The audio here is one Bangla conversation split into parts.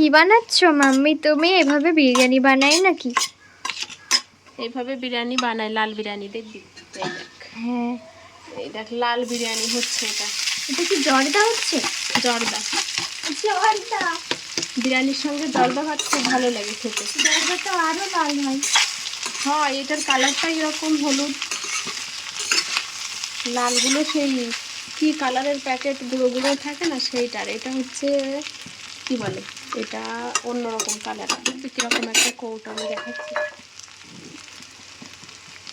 কি বানাচ্ছ মাম্মি? তুমি এভাবে বিরিয়ানি বানাই নাকি? এইভাবে বিরিয়ানি বানাই লাল বিরিয়ানি দেখবি? দেখ। হ্যাঁ। এই দেখ লাল বিরিয়ানি হচ্ছে এটা। এটা কি জর্দা হচ্ছে? জর্দা। জর্দা। বিরিয়ানির সঙ্গে জর্দা ভাত খুব ভালো লাগে খেতে। জর্দা তো আরও লাল হয়। হ্যাঁ এটার কালারটা এরকম হলুদ। লালগুলো সেই কি কালারের প্যাকেট গুঁড়ো গুঁড়ো থাকে না সেইটার এটা হচ্ছে কি বলে? এটা অন্যরকম কালার কীরকম একটা কৌটা আমি দেখাচ্ছি।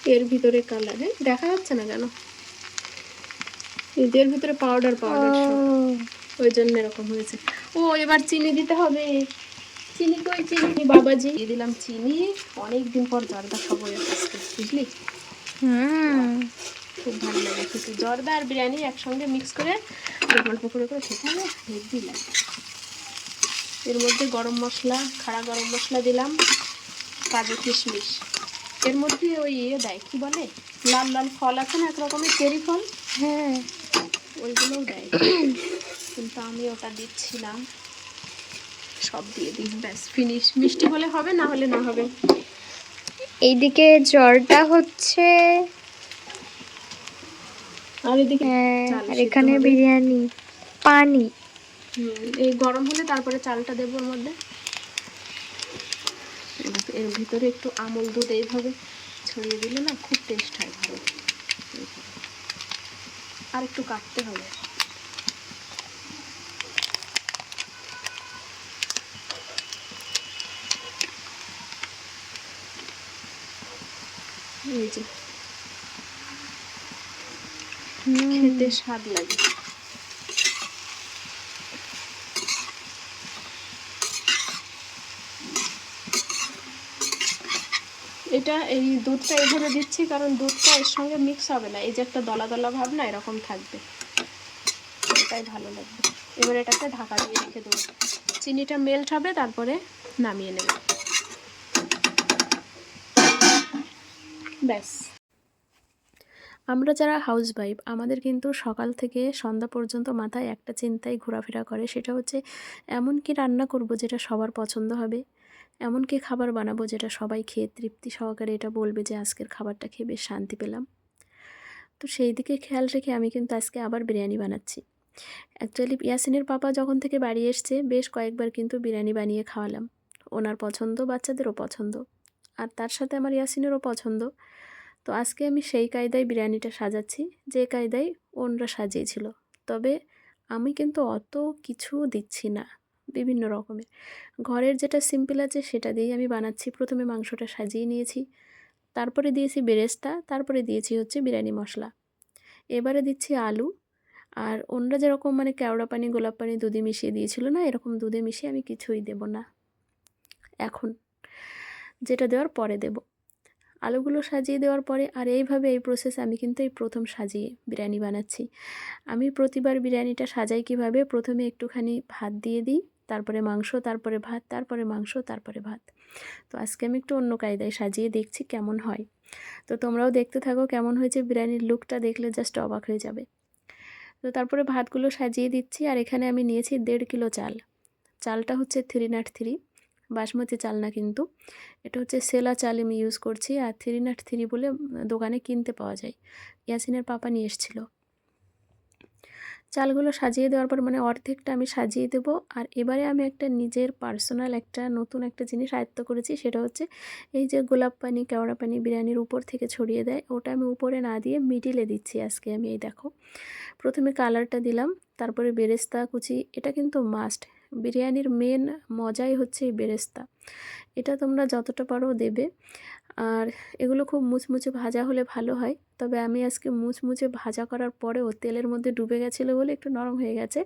এর ভিতরে কালার দেখা যাচ্ছে না কেন এর ভিতরে পাউডার পাউডার ওই জন্য এরকম হয়েছে। ও এবার চিনি দিতে হবে। চিনি কই চিনি? বাবাজি। দিয়ে দিলাম চিনি। অনেক দিন পর জর্দা খাব বুঝলি? হুম। খুব ভালো লাগে খেতে। জর্দা আর বিরিয়ানি একসঙ্গে মিক্স করে অল্প করে করে খেতে হবে হেভি লাগে এর মধ্যে গরম মশলা খাড়া গরম মশলা দিলাম কাজু কিশমিশ। এর মধ্যে ওই ইয়ে দেয় কি বলে? লাল লাল ফল আছে না এক রকমের চেরি ফল? হ্যাঁ। ওইগুলোও দেয়। কিন্তু আমি ওটা দিচ্ছিলাম। সব দিয়ে দিই ব্যাস ফিনিশ মিষ্টি হলে হবে না হলে না হবে। এইদিকে জর্দা হচ্ছে আর এদিকে হ্যাঁ আর এখানে বিরিয়ানি পানি। এই গরম হলে তারপরে চালটা দেবো ওর মধ্যে এর ভিতরে একটু আমল দুধ এইভাবে ছড়িয়ে দিলে না খুব টেস্ট হয় ভালো। আর একটু কাটতে হবে। খেতে স্বাদ লাগে। এটা এই দুধটা এইভাবে দিচ্ছি কারণ দুধটা এর সঙ্গে মিক্স হবে না। এই যে একটা দলা দলা ভাব না এরকম থাকবে। এটাই ভালো লাগবে। এবার এটাকে ঢাকা দিয়ে রেখে দেবো। চিনিটা মেল্ট হবে, তারপরে নামিয়ে নেব। ব্যাস। আমরা যারা হাউস ওয়াইফ আমাদের কিন্তু সকাল থেকে সন্ধ্যা পর্যন্ত মাথায় একটা চিন্তাই ঘোরাফেরা করে। সেটা হচ্ছে, এমন কি রান্না করব যেটা সবার পছন্দ হবে? এমন কি খাবার বানাবো যেটা সবাই খেয়ে তৃপ্তি সহকারে এটা বলবে যে আজকের খাবারটা খেয়ে বেশ শান্তি পেলাম। তো সেই দিকে খেয়াল রেখে আমি কিন্তু আজকে আবার বিরিয়ানি বানাচ্ছি। অ্যাকচুয়ালি ইয়াসিনের পাপা যখন থেকে বাড়ি এসছে, বেশ কয়েকবার কিন্তু বিরিয়ানি বানিয়ে খাওয়ালাম। ওনার পছন্দ, বাচ্চাদেরও পছন্দ। আর তার সাথে আমার ইয়াসিনেরও পছন্দ। তো আজকে আমি সেই কায়দায় বিরিয়ানিটা সাজাচ্ছি, যে কায়দায় ওনরা সাজিয়েছিল। তবে আমি কিন্তু অত কিছু দিচ্ছি না। বিভিন্ন রকমের। ঘরের যেটা সিম্পল আছে সেটা দিয়েই আমি বানাচ্ছি। প্রথমে মাংসটা সাজিয়ে নিয়েছি। তারপরে দিয়েছি বেরেস্তা, তারপরে দিয়েছি হচ্ছে বিরিয়ানি মশলা। এবারে দিচ্ছি আলু। আর অন্যরা যেরকম মানে কেওড়া পানি, গোলাপ পানি, দুধে মিশিয়ে দিয়েছিল না, এরকম দুধে মিশিয়ে আমি কিছুই দেব না। এখন যেটা দেওয়ার পরে দেব। আলুগুলো সাজিয়ে দেওয়ার পরে, আর এইভাবে এই প্রসেস আমি কিন্তু এই প্রথম সাজিয়ে বিরিয়ানি বানাচ্ছি। আমি প্রতিবার বিরিয়ানিটা সাজাই কীভাবে? প্রথমে একটুখানি ভাত দিয়ে দিই। তারপরে মাংস, তারপরে ভাত, তারপরে মাংস, তারপরে ভাত। তো আজকে আমি একটু অন্য কায়দায় সাজিয়ে দেখছি কেমন হয়। তো তোমরাও দেখতে থাকো কেমন হয়েছে বিরিয়ানির লুকটা, দেখলে জাস্ট অবাক হয়ে যাবে। তো তারপরে ভাতগুলো সাজিয়ে দিচ্ছি, আর এখানে আমি নিয়েছি দেড় কিলো চাল। চালটা হচ্ছে থ্রি নাট থ্রি, বাসমতি চাল না কিন্তু। এটা হচ্ছে সেলা চাল আমি ইউজ করছি, আর থ্রি নাট থ্রি বলে দোকানে কিনতে পাওয়া যায়। ইয়াসিনের পাপা নিয়ে এসেছিল। চালগুলো সাজিয়ে দেওয়ার পর মানে অর্ধেকটা আমি সাজিয়ে দেবো। আর এবারে আমি একটা নিজের পার্সোনাল একটা নতুন একটা জিনিস আয়ত্ত করেছি, সেটা হচ্ছে এই যে গোলাপ পানি, কেওড়া পানি বিরিয়ানির উপর থেকে ছড়িয়ে দেয়। ওটা আমি উপরে না দিয়ে মিডিলে দিচ্ছি আজকে আমি, এই দেখো। প্রথমে কালারটা দিলাম, তারপরে বেরেস্তা, কুচি, এটা কিন্তু মাস্ট বিরিয়ানির মেন মজাই হচ্ছে এই বেরেস্তা। এটা তোমরা যতটা পারো দেবে। আর এগুলো খুব মুচমুচে ভাজা হলে ভালো হয়। তবে আমি আজকে মুচমুচে ভাজা করার পরেও তেলের মধ্যে ডুবে গেছিল বলে একটু নরম হয়ে গেছে।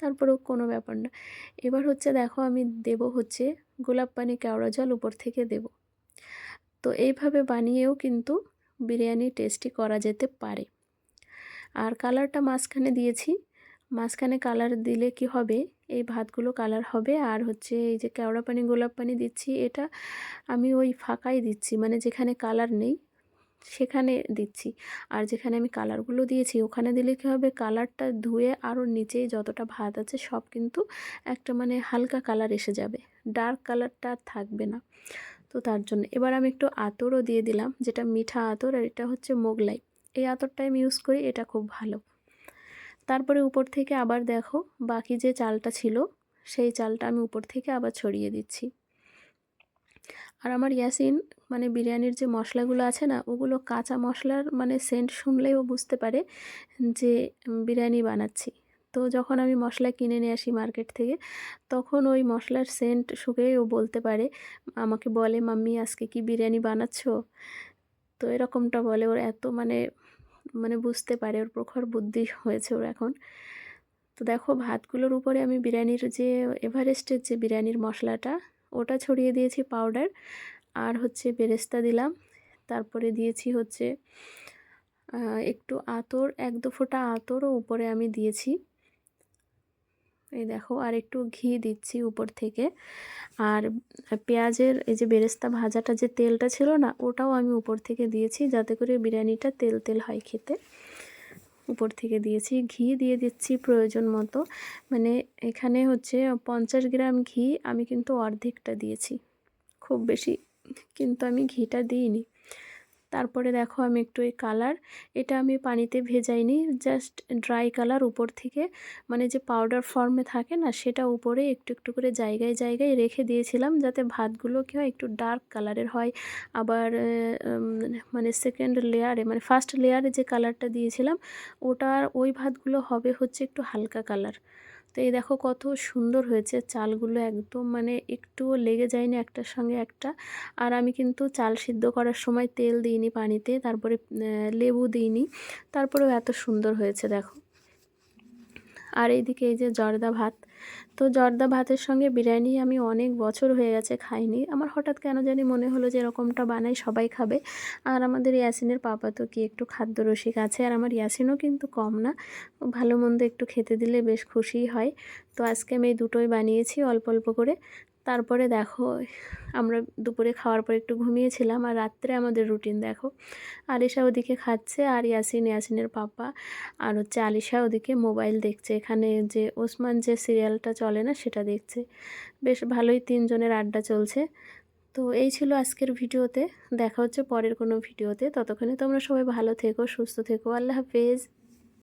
তারপরেও কোনো ব্যাপার না। এবার হচ্ছে দেখো আমি দেব হচ্ছে গোলাপ পানি, কেওড়া জল উপর থেকে দেব। তো এইভাবে বানিয়েও কিন্তু বিরিয়ানি টেস্টি করা যেতে পারে। আর কালারটা মাঝখানে দিয়েছি। মাঝখানে কালার দিলে কি হবে? এই ভাতগুলো কালার হবে। আর হচ্ছে এই যে কেওড়া পানি, গোলাপ পানি দিচ্ছি, এটা আমি ওই ফাঁকাই দিচ্ছি মানে যেখানে কালার নেই, সেখানে দিচ্ছি। আর যেখানে আমি কালারগুলো দিয়েছি, ওখানে দিলে কী হবে? কালারটা ধুয়ে আরও নিচেই যতটা ভাত আছে, সব কিন্তু একটা মানে হালকা কালার এসে যাবে। ডার্ক কালারটা আর থাকবে না। তো তার জন্য এবার আমি একটু আতরও দিয়ে দিলাম, যেটা মিঠা আতর, আর এটা হচ্ছে মোগলাই। এই আতরটা আমি ইউজ করি, এটা খুব ভালো। তারপরে উপর থেকে আবার দেখো বাকি যে চালটা ছিল, সেই চালটা আমি উপর থেকে আবার ছড়িয়ে দিচ্ছি। আর আমার ইয়াসিন মানে বিরিয়ানির যে মশলাগুলো আছে না, ওগুলো কাঁচা মশলার মানে সেন্ট শুনলেই ও বুঝতে পারে যে বিরিয়ানি বানাচ্ছি। তো যখন আমি মশলা কিনে নিয়ে আসি মার্কেট থেকে, তখন ওই মশলার সেন্ট শুকেই ও বলতে পারে, আমাকে বলে, মাম্মি, আজকে কি বিরিয়ানি বানাচ্ছ? তো এরকমটা বলে ওর এত মানে মানে বুঝতে পারে, ওর প্রখর বুদ্ধি হয়েছে ওর এখন। তো দেখো, ভাতগুলোর উপরে আমি বিরিয়ানির যে এভারেস্টের যে বিরিয়ানির মশলাটা, ওটা ছড়িয়ে দিয়েছি পাউডার আর হচ্ছে বেরেস্তা দিলাম। তারপরে দিয়েছি হচ্ছে একটু আতর, এক দু ফোটা আতরও উপরে আমি দিয়েছি। এই দেখো, আর একটু ঘি দিচ্ছি উপর থেকে। আর পেঁয়াজের এই যে বেরেস্তা ভাজাটা যে তেলটা ছিল না, ওটাও আমি উপর থেকে দিয়েছি, যাতে করে বিরিয়ানিটা তেল তেল হয় খেতে। উপর থেকে দিয়েছি ঘি, দিয়ে দিচ্ছি প্রয়োজন মতো। মানে এখানে হচ্ছে পঞ্চাশ গ্রাম ঘি, আমি কিন্তু অর্ধেকটা দিয়েছি। খুব বেশি কিন্তু আমি ঘিটা দিইনি। তারপরে দেখো আমি একটু এই কালার এটা আমি পানিতে ভেজাইনি জাস্ট ড্রাই কালার উপর থেকে মানে যে পাউডার ফর্মে থাকে না, সেটা উপরে একটু একটু করে জায়গায় জায়গায় রেখে দিয়েছিলাম যাতে ভাতগুলো কী হয় একটু ডার্ক কালারের হয়। আবার মানে সেকেন্ড লেয়ারে মানে ফার্স্ট লেয়ারে যে কালারটা দিয়েছিলাম, ওটার ওই ভাতগুলো হবে হচ্ছে একটু হালকা কালার তো এই দেখো কত সুন্দর হয়েছে চালগুলো একদম মানে একটুও লেগে যায়নি একটার সঙ্গে একটা। আর আমি কিন্তু চাল সিদ্ধ করার সময় তেল দিইনি পানিতে, তারপরে লেবু দিইনি, তারপরেও এত সুন্দর হয়েছে দেখো। আর এইদিকে এই যে জর্দা ভাত। তো জর্দা ভাতের সঙ্গে বিরিয়ানি আমি অনেক বছর হয়ে গেছে খাইনি। আমার হঠাৎ কেন জানি মনে হলো যে এরকমটা বানাই সবাই খাবে। আর আমাদের ইয়াসিনের পাপা তো কি একটু খাদ্য রসিক আছে, আর আমার ইয়াসিনও কিন্তু কম না। ভালো মন্দ একটু খেতে দিলে বেশ খুশি হয়। তো আজকে আমি এই দুটোই বানিয়েছি অল্প অল্প করে। তারপরে দেখো, আমরা দুপুরে খাওয়ার পর একটু ঘুমিয়েছিলাম আর রাত্রে আমাদের রুটিন দেখো। আলিশা ওদিকে খাচ্ছে আর ইয়াসিন, ইয়াসিনের পাপা আর হচ্ছে আলিশা ওদিকে মোবাইল দেখছে। এখানে যে ওসমান যে সিরিয়ালটা চলে না, সেটা দেখছে। বেশ ভালোই তিনজনের আড্ডা চলছে। তো এই ছিল আজকের ভিডিওতে। দেখা হচ্ছে পরের কোনো ভিডিওতে। ততক্ষণে তোমরা সবাই ভালো থেকো, সুস্থ থেকো। আল্লাহ হাফেজ।